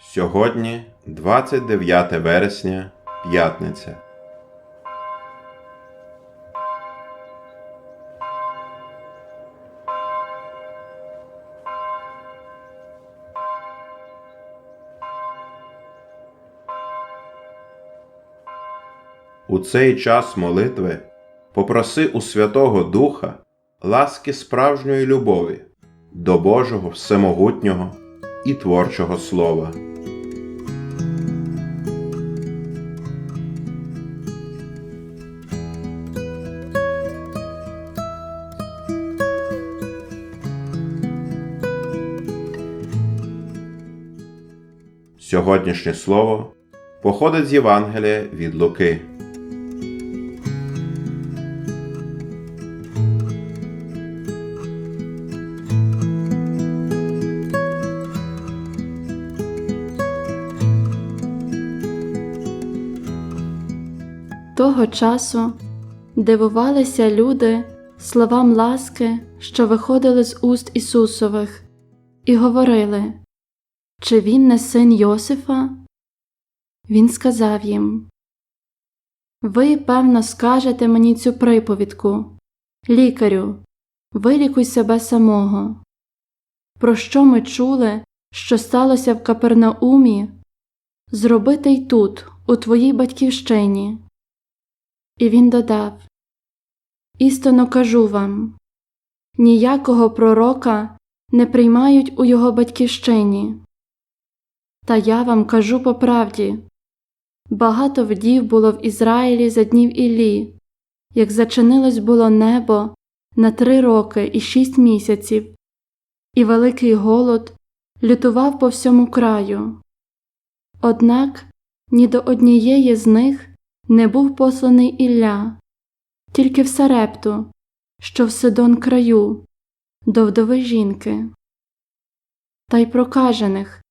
Сьогодні 29 вересня, п'ятниця. У цей час молитви попроси у Святого Духа ласки справжньої любові до Божого Всемогутнього і творчого Слова. Сьогоднішнє слово походить з Євангелія від Луки. Того часу дивувалися люди словам ласки, що виходили з уст Ісусових, і говорили, чи він не син Йосифа? Він сказав їм Ви, певно, скажете мені цю приповідку Лікарю, вилікуй себе самого. Про що ми чули, що сталося в Капернаумі? Зробити й тут, у твоїй батьківщині. І він додав Істинно кажу вам ніякого пророка не приймають у його батьківщині. Та я вам кажу по правді багато вдів було в Ізраїлі за днів Іллі, як зачинилось було небо на три роки і шість місяців, і великий голод лютував по всьому краю. Однак ні до однієї з них не був посланий Ілля, тільки в Сарепту, що в Сидон краю, до вдови жінки. Та й прокажених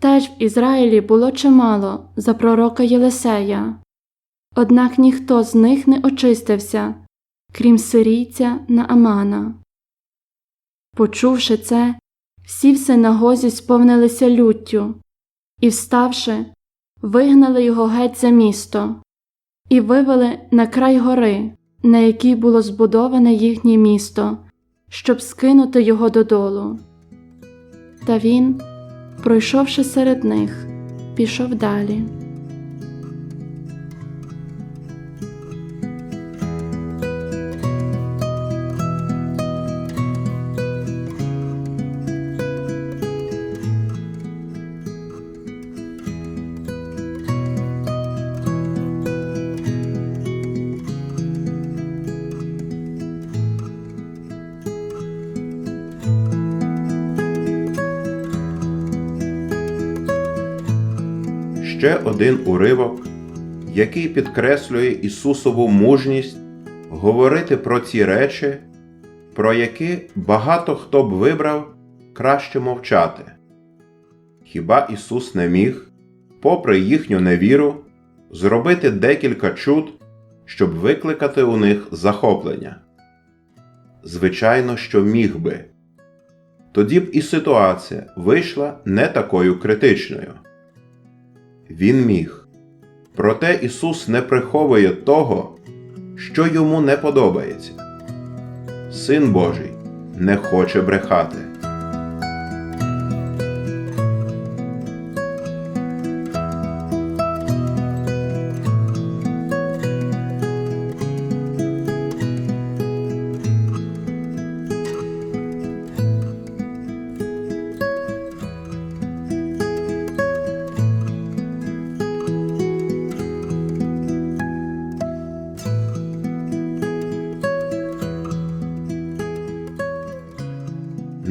теж в Ізраїлі було чимало за пророка Єлисея, однак ніхто з них не очистився, крім сирійця Наамана. Почувши це, всі в синагозі сповнилися люттю і, вставши, вигнали його геть за місто і вивели на край гори, на якій було збудоване їхнє місто, щоб скинути його додолу. Та він, пройшовши серед них, пішов далі. Ще один уривок, який підкреслює Ісусову мужність говорити про ці речі, про які багато хто б вибрав краще мовчати. Хіба Ісус не міг, попри їхню невіру, зробити декілька чуд, щоб викликати у них захоплення? Звичайно, що міг би. Тоді б і ситуація вийшла не такою критичною. Він міг. Проте Ісус не приховує того, що йому не подобається. Син Божий не хоче брехати.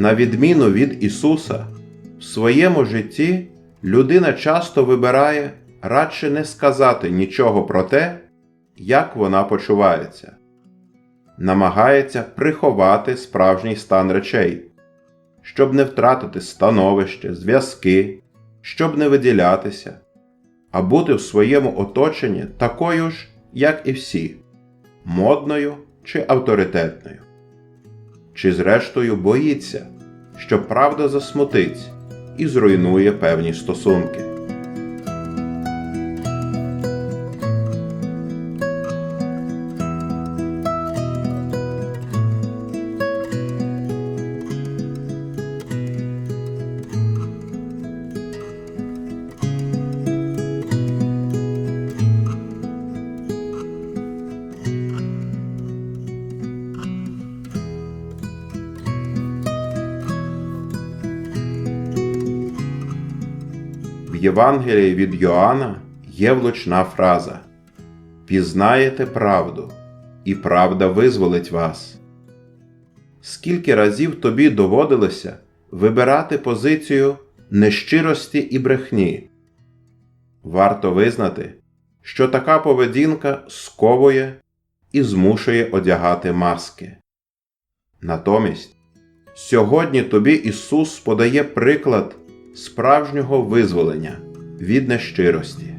На відміну від Ісуса, в своєму житті людина часто вибирає радше не сказати нічого про те, як вона почувається, намагається приховати справжній стан речей, щоб не втратити становище, зв'язки, щоб не виділятися, а бути в своєму оточенні такою ж, як і всі, модною чи авторитетною. Чи зрештою боїться, що правда засмутить і зруйнує певні стосунки. Євангелії від Йоанна є влучна фраза Пізнаєте правду, і правда визволить вас. Скільки разів тобі доводилося вибирати позицію нещирості і брехні? Варто визнати, що така поведінка сковує і змушує одягати маски. Натомість, сьогодні тобі Ісус подає приклад справжнього визволення від нещирості.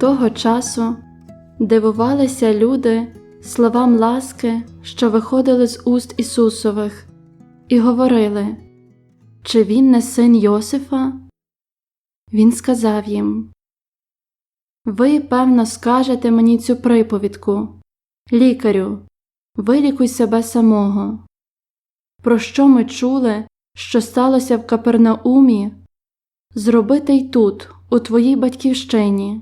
Того часу дивувалися люди словам ласки, що виходили з уст Ісусових, і говорили, чи він не син Йосифа? Він сказав їм: Ви, певно, скажете мені цю приповідку, лікарю, вилікуй себе самого. Про що ми чули, що сталося в Капернаумі, зробити й тут, у твоїй батьківщині.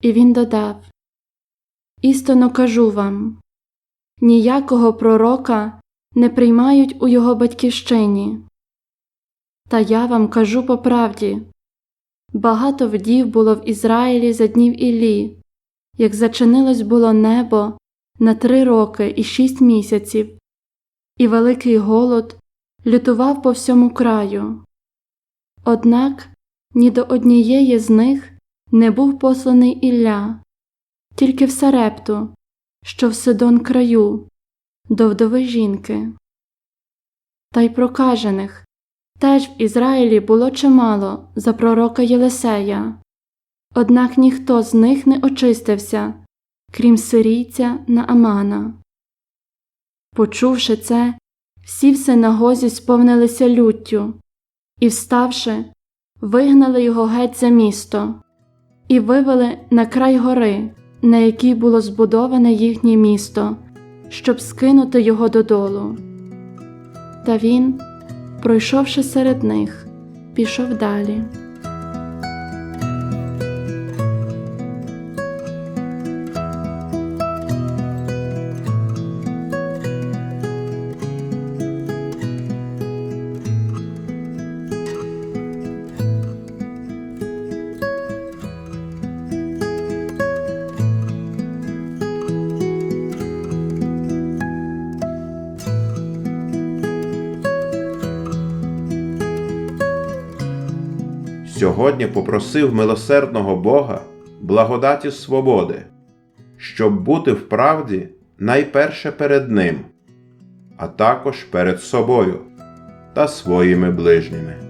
І він додав Істинно кажу вам ніякого пророка не приймають у його батьківщині. Та я вам кажу по правді багато вдів було в Ізраїлі за днів Іллі, як зачинилось було небо на три роки і шість місяців, і великий голод лютував по всьому краю. Однак ні до однієї з них не був посланий Ілля, тільки в Сарепту, що в Сидон краю, до вдови жінки. Та й прокажених теж в Ізраїлі було чимало за пророка Єлисея, однак ніхто з них не очистився, крім сирійця Наамана. Почувши це, всі в синагозі сповнилися люттю і, вставши, вигнали його геть за місто і вивели на край гори, на якій було збудоване їхнє місто, щоб скинути його додолу. Та він, пройшовши серед них, пішов далі. Сьогодні попросив милосердного Бога благодаті свободи, щоб бути в правді найперше перед Ним, а також перед собою та своїми ближніми.